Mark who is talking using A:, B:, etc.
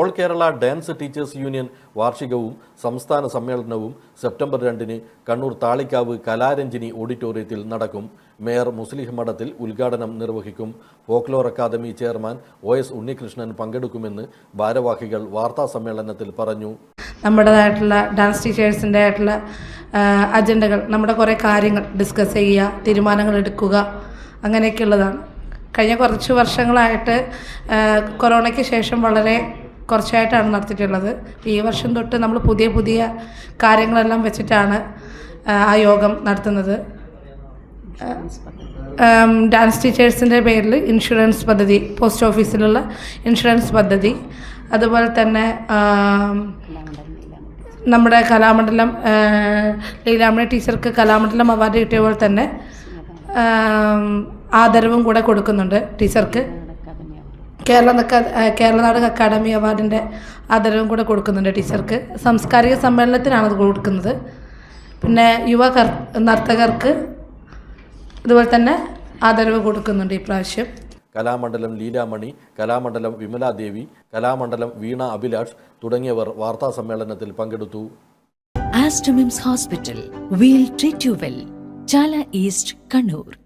A: All Kerala dance teachers union വാർഷികവും സംസ്ഥാന സമ്മേളനവും September രണ്ടിന് കണ്ണൂർ താളിക്കാവ് കലാരഞ്ജിനി ഓഡിറ്റോറിയത്തിൽ നടക്കും. മേയർ മുസ്ലിം മഠത്തിൽ ഉദ്ഘാടനം നിർവഹിക്കും. Folklore academy chairman O S Unnikrishnan പങ്കെടുക്കുമെന്ന് ഭാരവാഹികൾ വാർത്താ സമ്മേളനത്തിൽ പറഞ്ഞു.
B: നമ്മുടേതായിട്ടുള്ള ഡാൻസ് ടീച്ചേഴ്സിന്റെ ആയിട്ടുള്ള അജണ്ടകൾ നമ്മുടെ കുറേ കാര്യങ്ങൾ ഡിസ്കസ് ചെയ്യുക തീരുമാനങ്ങൾ എടുക്കുക അങ്ങനെയൊക്കെയുള്ളതാണ്. കഴിഞ്ഞ കുറച്ച് വർഷങ്ങളായിട്ട് കൊറോണയ്ക്ക് ശേഷം വളരെ കുറച്ചായിട്ടാണ് നടത്തിയിട്ടുള്ളത്. ഈ വർഷം തൊട്ട് നമ്മൾ പുതിയ പുതിയ കാര്യങ്ങളെല്ലാം വെച്ചിട്ടാണ് ആ, യോഗം നടത്തുന്നത്. ഡാൻസ് ടീച്ചേഴ്സിന്റെ പേരിൽ ഇൻഷുറൻസ് പദ്ധതി പോസ്റ്റ് ഓഫീസിലുള്ള ഇൻഷുറൻസ് പദ്ധതി അതുപോലെ തന്നെ നമ്മുടെ കലാമണ്ഡലം ലീലാമണി ടീച്ചർക്ക് കലാമണ്ഡലം അവാർഡ് കിട്ടിയ പോലെ തന്നെ ആദരവും കൂടെ കൊടുക്കുന്നുണ്ട് ടീച്ചർക്ക്. കേരള കേരള നാടക അക്കാദമി അവാർഡിന്റെ ആദരവും കൂടെ കൊടുക്കുന്നുണ്ട് ടീച്ചർക്ക്. സാംസ്കാരിക സമ്മേളനത്തിനാണ് അത് കൊടുക്കുന്നത്. പിന്നെ യുവ കർ നർത്തകർക്ക് ഇതുപോലെ തന്നെ ആദരവ് കൊടുക്കുന്നുണ്ട് ഈ പ്രാവശ്യം.
A: കലാമണ്ഡലം ലീലാമണി കലാമണ്ഡലം വിമലാദേവി കലാമണ്ഡലം വീണ അഭിലാഷ് തുടങ്ങിയവർ വാർത്താ സമ്മേളനത്തിൽ പങ്കെടുത്തു.
C: Aster MIMS hospital we'll treat you well Chala east Kannur.